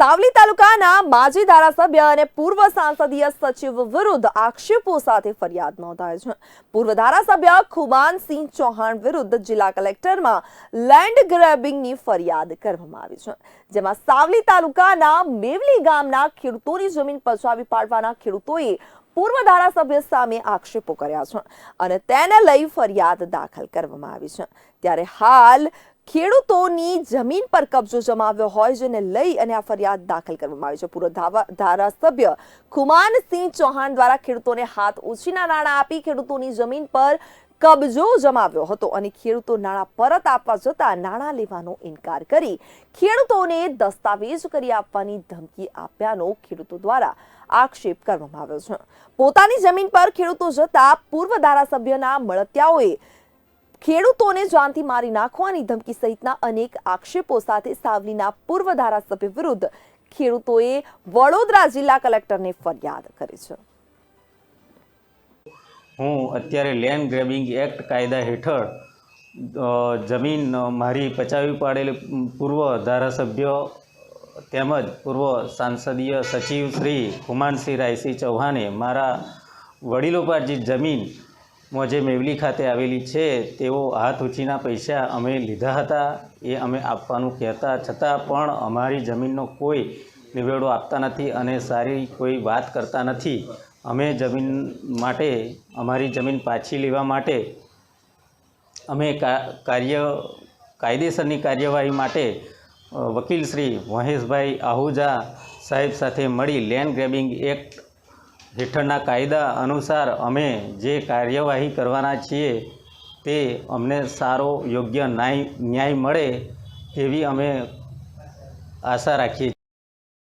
સાવલી તાલુકાના માજી ધારાસભ્ય અને પૂર્વ સાંસદીય સચિવ વિરુદ્ધ આક્ષેપો સાથે ફરિયાદ નોંધાય છે. પૂર્વ ધારાસભ્ય ખુબાનસિંહ ચૌહાણ વિરુદ્ધ જિલ્લા કલેક્ટરમાં લેન્ડ ગ્રેબિંગની ફરિયાદ કરવામાં આવી છે. જેમાં સાવલી તાલુકાના મેવલી ગામના ખેડૂતોની જમીન પચાવી પાડવાના ખેડૂતોએ પૂર્વ ધારાસભ્ય સામે આક્ષેપો કર્યા છે અને તેને લઈ ફરિયાદ દાખલ કરવામાં આવી છે. ત્યારે હાલ ખેડૂતોની જમીન પર કબજો જમાવ્યો હોય, જેને લઈ અને આ ફરિયાદ દાખલ કરવામાં આવી છે. પૂર્વ ધારાસભ્ય ખુમાનસિંહ ચૌહાણ દ્વારા ખેડૂતોને હાથ ઉછીના નાણાં આપી ખેડૂતોની જમીન પર કબજો જમાવ્યો હતો અને ખેડૂતો નાણાં પરત આપવા જતા નાણાં લેવાનો ઇનકાર કરી ખેડૂતોને દસ્તાવેજ કરી આપવાની ધમકી આપ્યાનો ખેડૂતો દ્વારા આક્ષેપ કરવામાં આવ્યો છે. પોતાની જમીન પર ખેડૂતો જતા પૂર્વ ધારાસભ્યના મળતિયાઓએ ખેડૂતોને જાનથી મારી નાખવાની ધમકી સહિતના અનેક આક્ષેપો સાથે સાવલીના પૂર્વ ધારાસભ્ય વિરુદ્ધ ખેડૂતોએ વડોદરા જિલ્લા કલેક્ટરને ફરિયાદ કરી છે. હું અત્યારે લેન્ડ ગ્રેબિંગ એક્ટ કાયદા હેઠળ જમીન મારી પચાવી પાડેલી પૂર્વ ધારાસભ્ય તેમજ પૂર્વ સાંસદીય સચિવ શ્રી હુમાનસિંહ રાયસિંહ ચૌહાણે મારા વડીલો પર જે જમીન માં જે મેવલી ખાતે આવેલી છે, તેઓ હાથ ઉછીના પૈસા અમે લીધા હતા. એ અમે આપવાનું કહેતા છતાં પણ અમારી જમીનનો કોઈ નિવેડો આપતા નથી અને સારી કોઈ વાત કરતા નથી. અમે જમીન માટે, અમારી જમીન પાછી લેવા માટે, અમે કાર્ય, કાયદેસરની કાર્યવાહી માટે વકીલ શ્રી મહેશભાઈ આહુજા સાહેબ સાથે મળી લેન્ડ ગ્રેબિંગ એક્ટ હેઠળના કાયદા અનુસાર અમે જે કાર્યવાહી કરવાના છીએ તે અમને સારો, યોગ્ય ન્યાય ન્યાય મળે તેવી અમે આશા રાખીએ